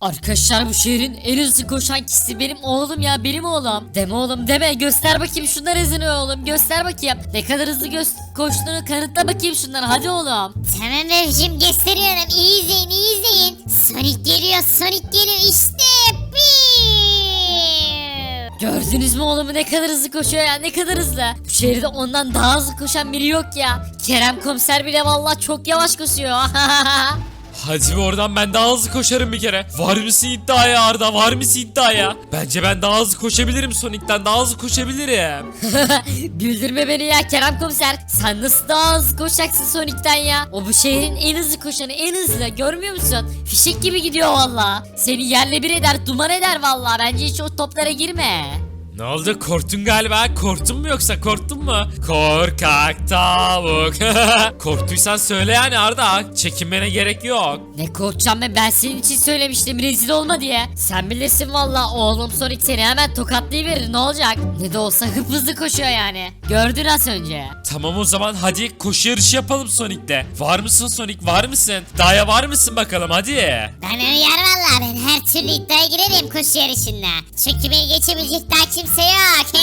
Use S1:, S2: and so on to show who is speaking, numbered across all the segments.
S1: Arkadaşlar bu şehrin en hızlı koşan kişisi benim oğlum ya benim oğlum. Deme oğlum deme göster bakayım şunlar hızını oğlum göster bakayım. Ne kadar hızlı gö- koştuğunu kanıtla bakayım şunlar hadi oğlum.
S2: Tamam bebişim gösteriyorum. İyi izleyin iyi izleyin. Sonic geliyor Sonic geliyor işte. Piu!
S1: Gördünüz mü oğlumu ne kadar hızlı koşuyor ya ne kadar hızlı. Bu şehirde ondan daha hızlı koşan biri yok ya. Kerem komiser bile vallahi çok yavaş koşuyor.
S3: Hadi bir oradan ben daha hızlı koşarım bir kere. Var mısın iddiaya Arda? Var mısın iddiaya? Bence ben daha hızlı koşabilirim Sonic'ten. Daha hızlı koşabilirim.
S1: Güldürme beni ya Kerem komiser. Sen nasıl daha hızlı koşacaksın Sonic'ten ya? O bu şehrin en hızlı koşanı en hızlı görmüyor musun? Fişek gibi gidiyor valla. Seni yerle bir eder duman eder valla. Bence hiç o toplara girme.
S3: Ne oldu? Korktun galiba. Korktun mu yoksa? Korktun mu? Korkak tavuk. Korktuysan söyle yani Arda. Çekinmene gerek yok.
S1: Ne korkacağım ben ben senin için söylemiştim rezil olma diye. Sen bilirsin valla oğlum Sonic seni hemen tokatlayıverir ne olacak? Ne de olsa hıp hızlı koşuyor yani. Gördün az önce.
S3: Tamam o zaman hadi koşu yarışı yapalım Sonic'le. Var mısın Sonic? Var mısın? Daya var mısın bakalım hadi.
S2: Ben her türlü iddiaya girerim koşu yarışında. Çünkü beni geçebilecek daha kimse yok.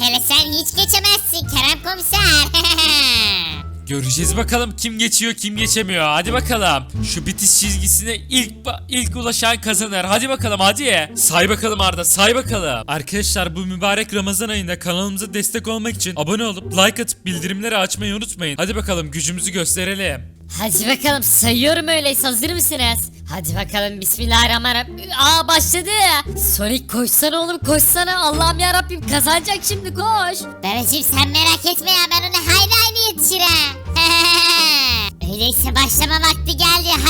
S2: Hele sen hiç geçemezsin Kerem komiser.
S3: Göreceğiz bakalım kim geçiyor kim geçemiyor. Hadi bakalım. Şu bitiş çizgisine ilk ilk ulaşan kazanır. Hadi bakalım hadi. Say bakalım Arda say bakalım. Arkadaşlar bu mübarek Ramazan ayında kanalımıza destek olmak için abone olup like atıp bildirimleri açmayı unutmayın. Hadi bakalım gücümüzü gösterelim.
S1: Hadi bakalım sayıyorum öyleyse hazır mısınız? Hadi bakalım bismillahirrahmanirrahim. Aa başladı. Sonic koşsana oğlum koşsana. Allah'ım yarabbim kazanacak şimdi koş.
S2: Bebeciğim sen merak etme ya ben onu hayli hayli yetişirim. Öyleyse başlama vakti geldi. Hadi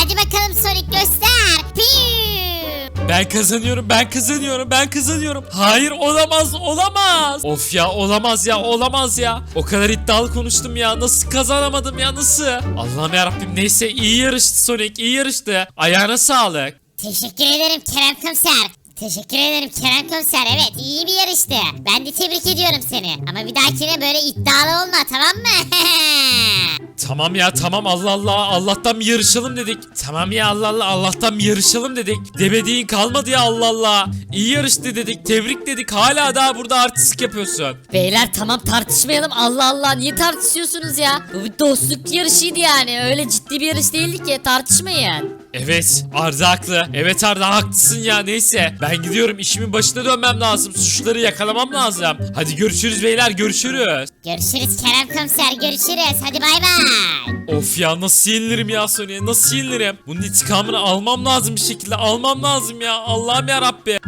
S3: Ben kazanıyorum ben kazanıyorum ben kazanıyorum. Hayır olamaz olamaz. Of ya olamaz ya olamaz ya. O kadar iddialı konuştum ya nasıl kazanamadım ya nasıl? Allah'ım yarabbim neyse iyi yarıştı Sonic iyi yarıştı. Ayağına sağlık.
S2: Teşekkür ederim Kerem Komiser. Teşekkür ederim Kerem Komiser. Evet iyi bir yarıştı. Ben de tebrik ediyorum seni. Ama bir dahakine böyle iddialı olma tamam mı?
S3: Tamam ya tamam Allah Allah Allah'tan bir yarışalım dedik. Tamam ya Allah Allah Allah'tan bir yarışalım dedik. Demediğin kalmadı ya Allah Allah. İyi yarıştı dedik tebrik dedik hala daha burada artistik yapıyorsun.
S1: Beyler tamam tartışmayalım. Allah Allah niye tartışıyorsunuz ya? Bu bir dostluk yarışıydı yani. Öyle ciddi bir yarış değildi ki tartışmayın.
S3: Evet Arda haklı. Evet Arda haklısın ya neyse. Ben gidiyorum işimin başına dönmem lazım. Suçluları yakalamam lazım. Hadi görüşürüz beyler görüşürüz.
S2: görüşürüz Kerem Komiser görüşürüz. Hadi bay bay.
S3: Of ya nasıl yenilirim ya Sony'e nasıl yenilirim? Bunun intikamını almam lazım bir şekilde almam lazım ya Allah'ım ya Rabbi.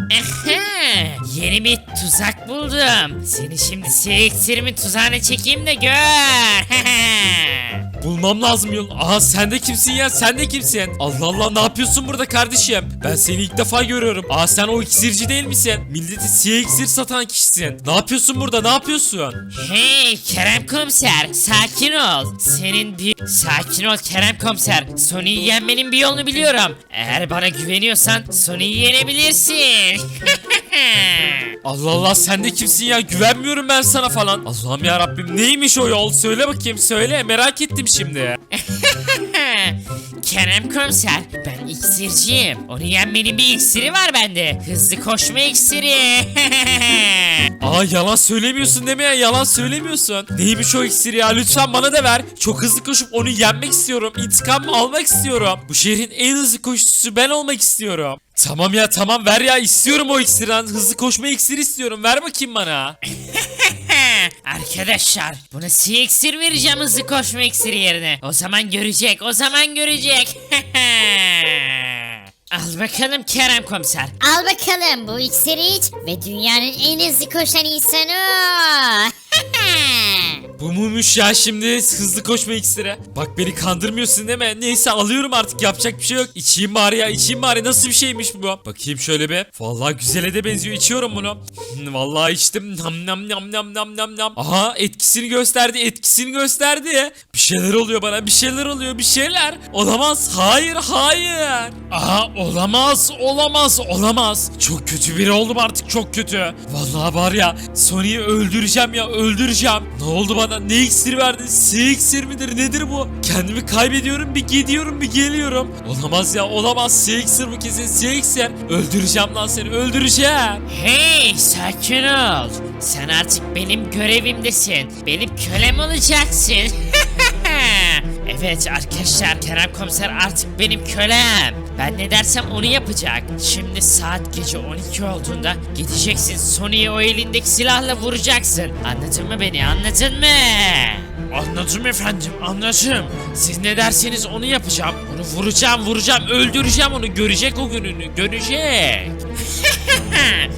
S4: Yeni bir tuzak buldum. Seni şimdi sihir iksirimin tuzağına çekeyim de gör.
S3: Bulmam lazım yol. Aha sen de kimsin ya sen de kimsin? Allah Allah ne yapıyorsun burada kardeşim? Ben seni ilk defa görüyorum. Aa sen o iksirci değil misin? Milleti siyah iksir satan kişisin. Ne yapıyorsun burada ne yapıyorsun?
S4: hey Kerem komiser sakin ol. Senin bir... Sakin ol Kerem komiser. Sony'yi yenmenin bir yolunu biliyorum. Eğer bana güveniyorsan Sony'yi yenebilirsin.
S3: Allah Allah sen de kimsin ya güvenmiyorum ben sana falan. Allah'ım ya Rabbim neymiş o yol söyle bakayım söyle merak ettim şimdi.
S4: Kerem komiser ben iksirciyim. Onu yenmenin bir iksiri var bende. Hızlı koşma iksiri.
S3: Aa yalan söylemiyorsun mi ya yalan söylemiyorsun. Neymiş o iksir ya lütfen bana da ver. Çok hızlı koşup onu yenmek istiyorum. İntikam almak istiyorum. Bu şehrin en hızlı koşucusu ben olmak istiyorum. Tamam ya tamam ver ya istiyorum o iksiri. Hızlı koşma iksiri istiyorum ver bakayım bana.
S4: Arkadaşlar buna siyah iksir vereceğim hızlı koşma iksiri yerine. O zaman görecek o zaman görecek. Al bakalım Kerem komiser.
S2: Al bakalım bu iksiri iç ve dünyanın en hızlı koşan insanı o.
S3: Bu muymuş ya şimdi hızlı koşma iksiri. Bak beni kandırmıyorsun değil mi? Neyse alıyorum artık yapacak bir şey yok. İçeyim bari ya içeyim bari nasıl bir şeymiş bu? Bakayım şöyle bir. Vallahi güzele de benziyor içiyorum bunu. Hmm, Vallahi içtim. Nam nam nam nam nam nam nam. Aha etkisini gösterdi etkisini gösterdi. Bir şeyler oluyor bana bir şeyler oluyor bir şeyler. Olamaz hayır hayır. Aha olamaz olamaz olamaz. Çok kötü biri oldum artık çok kötü. Vallahi var ya Sony'yi öldüreceğim ya öldüreceğim. Ne oldu bana? Bana? Ne iksiri verdin? S iksir midir? Nedir bu? Kendimi kaybediyorum bir gidiyorum bir geliyorum. Olamaz ya olamaz. S iksir bu kesin S iksir. Öldüreceğim lan seni öldüreceğim.
S4: Hey sakin ol. Sen artık benim görevimdesin. Benim kölem olacaksın. evet arkadaşlar Kerem Komiser artık benim kölem. Ben ne dersem onu yapacak. Şimdi saat gece 12 olduğunda gideceksin Sony'yi o elindeki silahla vuracaksın. Anladın mı beni anladın mı? Anladım efendim anladım. Siz ne derseniz onu yapacağım. Onu vuracağım vuracağım öldüreceğim onu görecek o gününü görecek.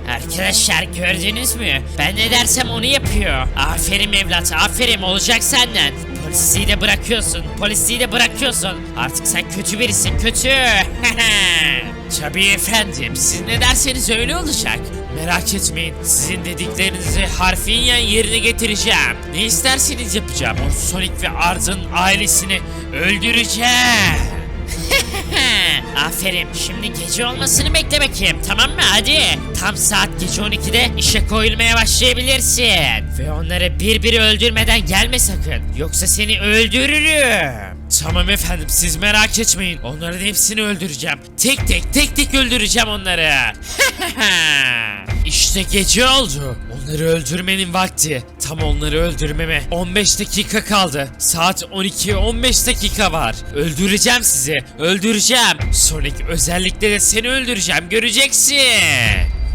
S4: Arkadaşlar gördünüz mü? Ben ne dersem onu yapıyor. Aferin evlat aferin olacak senden. Polisliği de bırakıyorsun. Polisliği de bırakıyorsun. Artık sen kötü birisin kötü. Tabii efendim siz ne derseniz öyle olacak. Merak etmeyin sizin dediklerinizi harfiyen yerine getireceğim. Ne isterseniz yapacağım. O Sonic ve Ard'ın ailesini öldüreceğim. Aferin. Şimdi gece olmasını bekle bakayım. Tamam mı? Hadi. Tam saat gece 12'de işe koyulmaya başlayabilirsin. Ve onları bir bir öldürmeden gelme sakın. Yoksa seni öldürürüm. Tamam efendim siz merak etmeyin. Onların hepsini öldüreceğim. Tek tek tek tek öldüreceğim onları. işte gece oldu. Onları öldürmenin vakti. Tam onları öldürmeme 15 dakika kaldı. Saat 12 15 dakika var. Öldüreceğim sizi. Öldüreceğim. Sonic özellikle de seni öldüreceğim. Göreceksin.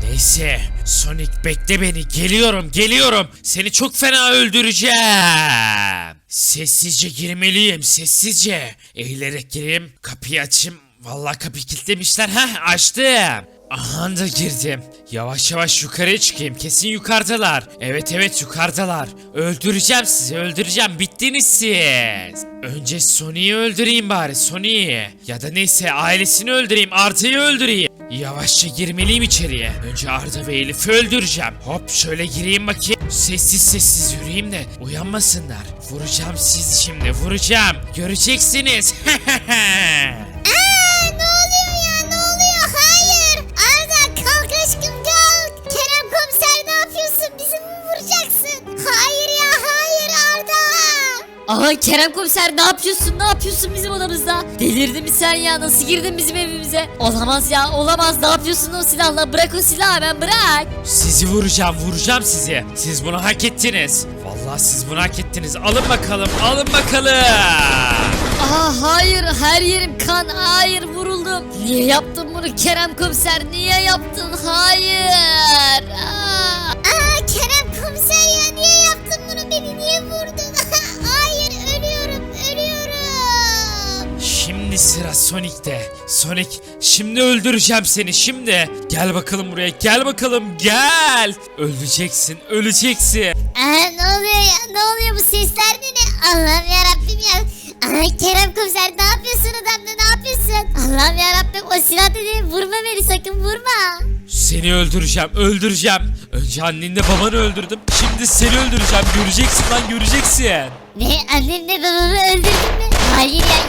S4: Neyse. Sonic bekle beni. Geliyorum, geliyorum. Seni çok fena öldüreceğim. Sessizce girmeliyim, sessizce. Eğilerek gireyim, kapıyı açayım. Vallahi kapıyı kilitlemişler. Heh, açtım. Aha da girdim. Yavaş yavaş yukarıya çıkayım. Kesin yukarıdalar. Evet evet yukarıdalar. Öldüreceğim sizi öldüreceğim. Bittiniz siz. Önce Sony'yi öldüreyim bari Sony'yi. Ya da neyse ailesini öldüreyim. Arda'yı öldüreyim. Yavaşça girmeliyim içeriye. Önce Arda ve Elif'i öldüreceğim. Hop şöyle gireyim bakayım. Sessiz sessiz yürüyeyim de uyanmasınlar. Vuracağım sizi şimdi vuracağım. Göreceksiniz.
S1: Aha Kerem komiser ne yapıyorsun ne yapıyorsun bizim odamızda? Delirdin mi sen ya nasıl girdin bizim evimize? Olamaz ya olamaz ne yapıyorsun o silahla bırak o silahı hemen bırak.
S3: sizi vuracağım vuracağım sizi. Siz bunu hak ettiniz. Vallahi siz bunu hak ettiniz. Alın bakalım alın bakalım.
S1: Aa hayır her yerim kan hayır vuruldum. Niye yaptın bunu Kerem komiser niye yaptın hayır. Aa.
S3: Sonic'te. Sonic şimdi öldüreceğim seni şimdi. Gel bakalım buraya gel bakalım gel. Öleceksin öleceksin.
S2: Aa ne oluyor ya ne oluyor bu sesler de ne? Allah'ım yarabbim ya. Aa Kerem komiser ne yapıyorsun adamla ne yapıyorsun? Allah'ım yarabbim o silah dedi vurma beni sakın vurma.
S3: Seni öldüreceğim öldüreceğim. Önce annenle babanı öldürdüm. Şimdi seni öldüreceğim. Göreceksin lan göreceksin.
S2: Ne annemle babamı öldürdün mü? Hayır ya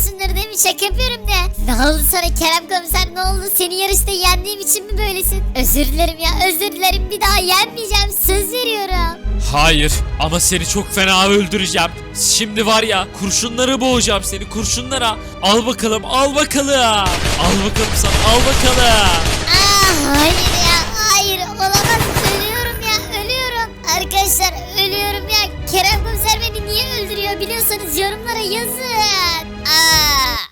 S2: yapıyorsundur değil mi? Şaka yapıyorum de. Ne oldu sana Kerem komiser ne oldu? Seni yarışta yendiğim için mi böylesin? Özür dilerim ya özür dilerim bir daha yenmeyeceğim söz veriyorum.
S3: Hayır ama seni çok fena öldüreceğim. Şimdi var ya kurşunlara boğacağım seni kurşunlara. Al bakalım al bakalım. Al bakalım sana al bakalım.
S2: Aa, hayır ya hayır olamaz ölüyorum ya ölüyorum. Arkadaşlar ölüyorum ya. Kerem komiser beni niye öldürüyor biliyorsanız yorumlara yazın.